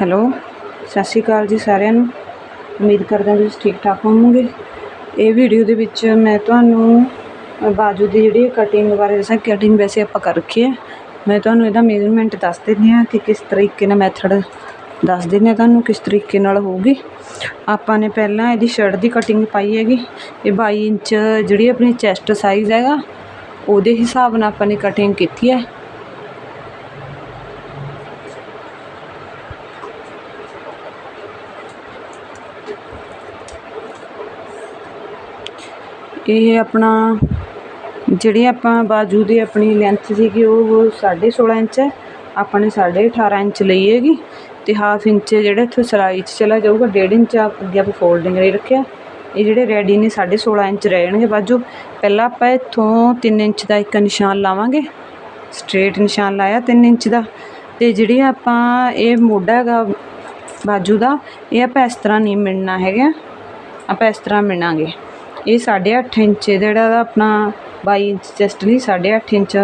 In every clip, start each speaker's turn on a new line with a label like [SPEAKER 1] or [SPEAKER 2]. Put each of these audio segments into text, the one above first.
[SPEAKER 1] Hello, ਸਤਿ ਸ਼੍ਰੀ ਅਕਾਲ ਜੀ ਸਾਰਿਆਂ ਨੂੰ। ਉਮੀਦ ਕਰਦਾ ਹਾਂ ਤੁਸੀਂ ਠੀਕ ਠਾਕ ਹੋਵੋਗੇ। ਇਹ ਵੀਡੀਓ ਦੇ ਵਿੱਚ ਮੈਂ ਤੁਹਾਨੂੰ ਬਾਜੂ ਦੀ ਜਿਹੜੀ ਕਟਿੰਗ ਬਾਰੇ ਦੱਸਾਂ। ਕਟਿੰਗ ਵੈਸੇ ਆਪਾਂ ਕਰ ਰੱਖੀ ਹੈ। ਮੈਂ ਤੁਹਾਨੂੰ ਇਹਦਾ ਮੇਜ਼ਰਮੈਂਟ ਦੱਸ ਦਿੰਦੀ ਹਾਂ ਕਿ ਕਿਸ ਤਰੀਕੇ ਨਾਲ ਮੈਥਡ ਦੱਸ ਦਿੰਦੇ ਹਾਂ। ਤੁਹਾਨੂੰ ਕਿਸ ਤਰੀਕੇ ਨਾਲ ਹੋਊਗੀ। ਆਪਾਂ ਨੇ ਪਹਿਲਾਂ ਇਹਦੀ ਸ਼ਰਟ ਦੀ ਕਟਿੰਗ ਪਾਈ ਹੈਗੀ। ਇਹ 22 ਇੰਚ ਜਿਹੜੀ ਆਪਣੀ ਚੈਸਟ ਸਾਈਜ਼ ਹੈਗਾ, ਉਹਦੇ ਹਿਸਾਬ ਨਾਲ ਆਪਾਂ ਨੇ ਕਟਿੰਗ ਕੀਤੀ ਹੈ। ਇਹ ਆਪਣਾ ਜਿਹੜੀ ਆਪਾਂ ਬਾਜੂ ਦੀ ਆਪਣੀ ਲੈਂਥ ਸੀਗੀ ਉਹ 16.5 ਇੰਚ ਹੈ। ਆਪਾਂ ਨੇ 18.5 ਇੰਚ ਲਈ ਹੈਗੀ ਅਤੇ ਹਾਫ ਇੰਚ ਜਿਹੜਾ ਇੱਥੋਂ ਸਿਲਾਈ 'ਚ ਚਲਾ ਜਾਊਗਾ। ਡੇਢ ਇੰਚ ਅੱਗੇ ਆਪਾਂ ਫੋਲਡਿੰਗ ਲਈ ਰੱਖਿਆ। ਇਹ ਜਿਹੜੇ ਰੈਡੀ ਨੇ 16.5 ਇੰਚ ਰਹਿਣਗੇ ਬਾਜੂ। ਪਹਿਲਾਂ ਆਪਾਂ ਇੱਥੋਂ 3 ਇੰਚ ਦਾ ਇੱਕ ਨਿਸ਼ਾਨ ਲਾਵਾਂਗੇ। ਸਟ੍ਰੇਟ ਨਿਸ਼ਾਨ ਲਾਇਆ 3 ਇੰਚ ਦਾ। ਅਤੇ ਜਿਹੜੀ ਆਪਾਂ ਇਹ ਮੋਢਾ ਹੈਗਾ ਬਾਜੂ ਦਾ, ਇਹ ਆਪਾਂ ਇਸ ਤਰ੍ਹਾਂ ਨਹੀਂ ਮਿਣਨਾ ਹੈਗਾ। ਆਪਾਂ ਇਸ ਤਰ੍ਹਾਂ ਮਿਣਾਂਗੇ। ਇਹ 8.5 ਇੰਚ ਜਿਹੜਾ ਆਪਣਾ 22 ਇੰਚ ਚੈਸਟ ਲਈ 8.5 ਇੰਚ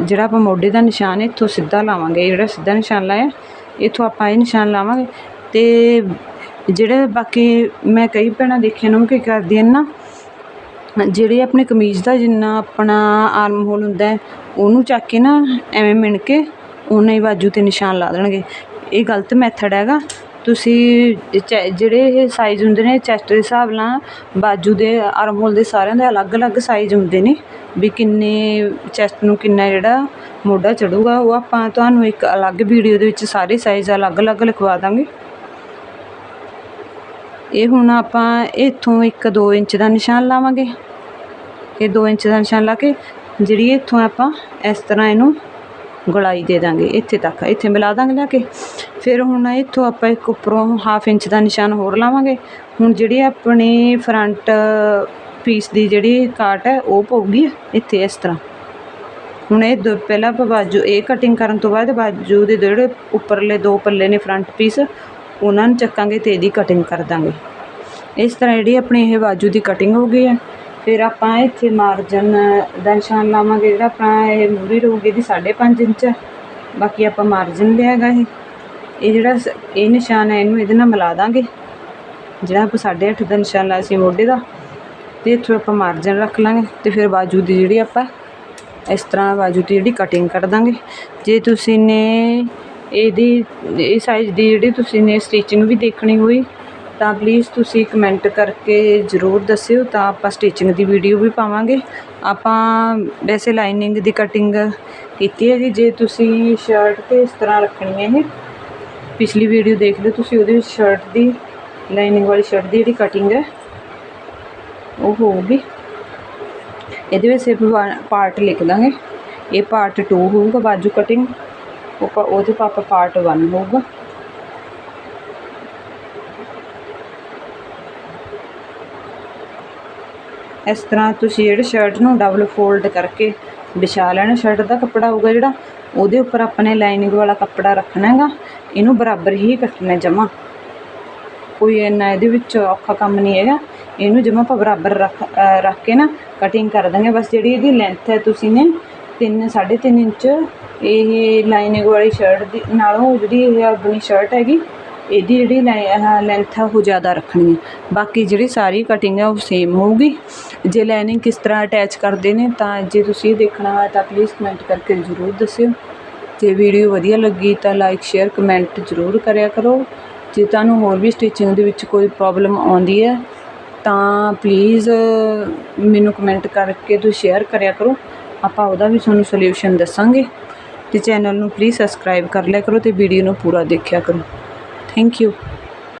[SPEAKER 1] ਜਿਹੜਾ ਆਪਾਂ ਮੋਢੇ ਦਾ ਨਿਸ਼ਾਨ ਇੱਥੋਂ ਸਿੱਧਾ ਲਾਵਾਂਗੇ। ਜਿਹੜਾ ਸਿੱਧਾ ਨਿਸ਼ਾਨ ਲਾਇਆ, ਇੱਥੋਂ ਆਪਾਂ ਇਹ ਨਿਸ਼ਾਨ ਲਾਵਾਂਗੇ। ਤੇ ਜਿਹੜੇ ਬਾਕੀ ਮੈਂ ਕਈ ਭੈਣਾਂ ਦੇਖੀਆਂ ਨੂੰ ਕੀ ਕਰਦੀਆਂ ਨਾ, ਜਿਹੜੇ ਆਪਣੇ ਕਮੀਜ਼ ਦਾ ਜਿੰਨਾ ਆਪਣਾ ਆਰਮ ਹੋਲ ਹੁੰਦਾ ਉਹਨੂੰ ਚੱਕ ਕੇ ਨਾ ਐਵੇਂ ਮਿਣ ਕੇ ਉਨਾ ਹੀ ਬਾਜੂ ਤੇ ਨਿਸ਼ਾਨ ਲਾ ਦੇਣਗੇ। ਇਹ ਗਲਤ ਮੈਥਡ ਹੈਗਾ। ਤੁਸੀਂ ਚੈ- ਜਿਹੜੇ ਇਹ ਸਾਈਜ਼ ਹੁੰਦੇ ਨੇ ਚੈਸਟ ਦੇ ਹਿਸਾਬ ਨਾਲ ਬਾਜੂ ਦੇ ਆਰਮ ਹੋਲ ਦੇ ਸਾਰਿਆਂ ਦੇ ਅਲੱਗ-ਅਲੱਗ ਸਾਈਜ਼ ਹੁੰਦੇ ਨੇ। ਵੀ ਕਿੰਨੇ ਚੈਸਟ ਨੂੰ ਕਿੰਨਾ ਜਿਹੜਾ ਮੋਢਾ ਚੜੂਗਾ, ਉਹ ਆਪਾਂ ਤੁਹਾਨੂੰ ਇੱਕ ਅਲੱਗ ਵੀਡੀਓ ਦੇ ਵਿੱਚ ਸਾਰੇ ਸਾਈਜ਼ ਅਲੱਗ-ਅਲੱਗ ਲਿਖਵਾ ਦਾਂਗੇ। ਇਹ ਹੁਣ ਆਪਾਂ ਇੱਥੋਂ ਇੱਕ 2 ਇੰਚ ਦਾ ਨਿਸ਼ਾਨ ਲਾਵਾਂਗੇ। ਇਹ 2 ਇੰਚ ਦਾ ਨਿਸ਼ਾਨ ਲਾ ਕੇ, ਜਿਹੜੀ ਇੱਥੋਂ ਆਪਾਂ ਇਸ ਤਰ੍ਹਾਂ ਇਹਨੂੰ ਗੋਲਾਈ ਦੇ ਦਾਂਗੇ, ਇੱਥੇ ਤੱਕ। ਇੱਥੇ ਮਿਲਾ ਦਾਂਗੇ ਲਿਆ ਕੇ। ਫਿਰ ਹੁਣ ਇੱਥੋਂ ਆਪਾਂ ਇੱਕ ਉੱਪਰੋਂ ਹਾਫ ਇੰਚ ਦਾ ਨਿਸ਼ਾਨ ਹੋਰ ਲਾਵਾਂਗੇ। ਹੁਣ ਜਿਹੜੀ ਆਪਣੀ ਫਰੰਟ ਪੀਸ ਦੀ ਜਿਹੜੀ ਕਾਟ ਹੈ, ਉਹ ਪਊਗੀ ਇੱਥੇ ਇਸ ਤਰ੍ਹਾਂ। ਹੁਣ ਇਹ ਦੋ ਪਹਿਲਾਂ ਆਪਾਂ ਬਾਜੂ ਇਹ ਕਟਿੰਗ ਕਰਨ ਤੋਂ ਬਾਅਦ ਬਾਜੂ ਦੇ ਜਿਹੜੇ ਉੱਪਰਲੇ ਦੋ ਪੱਲੇ ਨੇ ਫਰੰਟ ਪੀਸ ਉਹਨਾਂ ਨੂੰ ਚੱਕਾਂਗੇ ਤੇ ਇਹਦੀ ਕਟਿੰਗ ਕਰ ਦਾਂਗੇ। ਇਸ ਤਰ੍ਹਾਂ ਜਿਹੜੀ ਆਪਣੀ ਇਹ ਬਾਜੂ ਦੀ ਕਟਿੰਗ ਹੋ ਗਈ ਹੈ। ਫਿਰ ਆਪਾਂ ਇੱਥੇ ਮਾਰਜਨ ਦਾ ਨਿਸ਼ਾਨ ਲਾਵਾਂਗੇ ਜਿਹੜਾ ਆਪਣਾ ਇਹ ਮੂਰੀ ਰਹੂਗੀ ਇਹਦੀ 5.5 ਇੰਚ ਬਾਕੀ ਆਪਾਂ ਮਾਰਜਨ ਲਿਆ ਹੈਗਾ ਇਹ। ਇਹ ਜਿਹੜਾ ਸ- ਇਹ ਨਿਸ਼ਾਨ ਹੈ, ਇਹਨੂੰ ਇਹਦੇ ਨਾਲ ਮਿਲਾ ਦਾਂਗੇ। ਜਿਹੜਾ ਆਪਾਂ 8.5 ਦਾ ਨਿਸ਼ਾਨ ਲਾਇਆ ਸੀ ਮੋਢੇ ਦਾ, ਤੇ ਇੱਥੋਂ ਆਪਾਂ ਮਾਰਜਨ ਰੱਖ ਲਾਂਗੇ। ਤੇ ਫਿਰ ਬਾਜੂ ਦੀ ਜਿਹੜੀ ਆਪਾਂ, ਇਸ ਤਰ੍ਹਾਂ ਬਾਜੂ ਦੀ ਜਿਹੜੀ ਕਟਿੰਗ ਕਰ ਦਾਂਗੇ। ਜੇ ਤੁਸੀਂ ਨੇ ਇਹਦੀ, ਇਹ ਸਾਈਜ਼ ਦੀ ਜਿਹੜੀ ਤੁਸੀਂ ਨੇ ਸਟਿਚਿੰਗ ਵੀ ਦੇਖਣੀ ਹੋਈ ਤਾਂ ਪਲੀਜ਼ ਤੁਸੀਂ ਕਮੈਂਟ ਕਰਕੇ ਜ਼ਰੂਰ ਦੱਸਿਓ, ਤਾਂ ਆਪਾਂ ਸਟਿਚਿੰਗ ਦੀ ਵੀਡੀਓ ਵੀ ਪਾਵਾਂਗੇ। ਆਪਾਂ ਵੈਸੇ ਲਾਈਨਿੰਗ ਦੀ ਕਟਿੰਗ ਕੀਤੀ ਹੈ ਜੀ ਜੇ ਤੁਸੀਂ ਸ਼ਰਟ ਤੇ ਇਸ ਤਰ੍ਹਾਂ ਰੱਖਣੀ ਹੈ ਇਹ, ਪਿਛਲੀ ਵੀਡੀਓ ਦੇਖ ਲਿਓ ਤੁਸੀਂ, ਉਹਦੇ ਵਿੱਚ ਸ਼ਰਟ ਦੀ ਲਾਈਨਿੰਗ ਵਾਲੀ ਸ਼ਰਟ ਦੀ ਜਿਹੜੀ ਕਟਿੰਗ ਹੈ, ਉਹ ਹੋਊਗੀ। ਇਹਦੇ ਵਿੱਚ ਸਿਰਫ ਪਾਰਟ ਲਿਖ ਦਾਂਗੇ। ਇਹ ਪਾਰਟ 2 ਹੋਊਗਾ, ਬਾਜੂ ਕਟਿੰਗ ਉਹ ਉਹਦੇ ਪਾਪਾ ਪਾਰਟ 1 ਹੋਊਗਾ। ਇਸ ਤਰ੍ਹਾਂ ਤੁਸੀਂ ਜਿਹੜੇ ਸ਼ਰਟ ਨੂੰ ਡਬਲ ਫੋਲਡ ਕਰਕੇ ਵਿਛਾ ਲੈਣਾ ਸ਼ਰਟ ਦਾ ਕੱਪੜਾ ਹੋਊਗਾ ਜਿਹੜਾ, ਉਹਦੇ ਉੱਪਰ ਆਪਣੇ ਲਾਈਨਿੰਗ ਵਾਲਾ ਕੱਪੜਾ ਰੱਖਣਾ ਹੈਗਾ, ਇਹਨੂੰ ਬਰਾਬਰ ਹੀ ਕੱਟਣਾ ਜਮਾ। ਕੋਈ ਇੰਨਾ ਇਹਦੇ ਵਿੱਚ ਔਖਾ ਕੰਮ ਨਹੀਂ ਹੈਗਾ, ਇਹਨੂੰ ਜਮਾ ਆਪਾਂ ਬਰਾਬਰ ਰੱਖ ਰੱਖ ਕੇ ਨਾ ਕਟਿੰਗ ਕਰ ਦਾਂਗੇ। ਬਸ ਜਿਹੜੀ ਇਹਦੀ ਲੈਂਥ ਹੈ ਤੁਸੀਂ ਨੇ 3 3.5 ਇੰਚ, ਇਹ ਲਾਈਨਿੰਗ ਵਾਲੀ ਸ਼ਰਟ ਦੀ, ਨਾਲੋਂ ਜਿਹੜੀ ਇਹ ਆਪਣੀ ਸ਼ਰਟ ਹੈਗੀ ਇਹਦੀ ਜਿਹੜੀ ਲੈਂਥ ਆ, ਉਹ ਜ਼ਿਆਦਾ ਰੱਖਣੀ ਹੈ ਬਾਕੀ ਜਿਹੜੀ ਸਾਰੀ ਕਟਿੰਗ ਹੈ ਉਹ ਸੇਮ ਹੋਊਗੀ। ਜੇ ਲਾਈਨਿੰਗ ਕਿਸ ਤਰ੍ਹਾਂ ਅਟੈਚ ਕਰਦੇ ਨੇ, ਤਾਂ ਜੇ ਤੁਸੀਂ ਇਹ ਦੇਖਣਾ ਹੋਇਆ ਤਾਂ ਪਲੀਜ਼ ਕਮੈਂਟ ਕਰਕੇ ਜ਼ਰੂਰ ਦੱਸਿਓ। ਜੇ ਵੀਡੀਓ ਵਧੀਆ ਲੱਗੀ ਤਾਂ ਲਾਈਕ ਸ਼ੇਅਰ ਕਮੈਂਟ ਜ਼ਰੂਰ ਕਰਿਆ ਕਰੋ। ਜੇ ਤੁਹਾਨੂੰ ਹੋਰ ਵੀ ਸਟਿਚਿੰਗ ਦੇ ਵਿੱਚ ਕੋਈ ਪ੍ਰੋਬਲਮ ਆਉਂਦੀ ਹੈ, ਤਾਂ ਪਲੀਜ਼ ਮੈਨੂੰ ਕਮੈਂਟ ਕਰਕੇ ਤੁਸੀਂ ਸ਼ੇਅਰ ਕਰਿਆ ਕਰੋ। ਆਪਾਂ ਉਹਦਾ ਵੀ ਤੁਹਾਨੂੰ ਸੋਲੂਸ਼ਨ ਦੱਸਾਂਗੇ। ਤੇ ਚੈਨਲ ਨੂੰ ਪਲੀਜ਼ ਸਬਸਕ੍ਰਾਈਬ ਕਰ ਲਿਆ ਕਰੋ ਤੇ ਵੀਡੀਓ ਨੂੰ ਪੂਰਾ ਦੇਖਿਆ ਕਰੋ। Thank you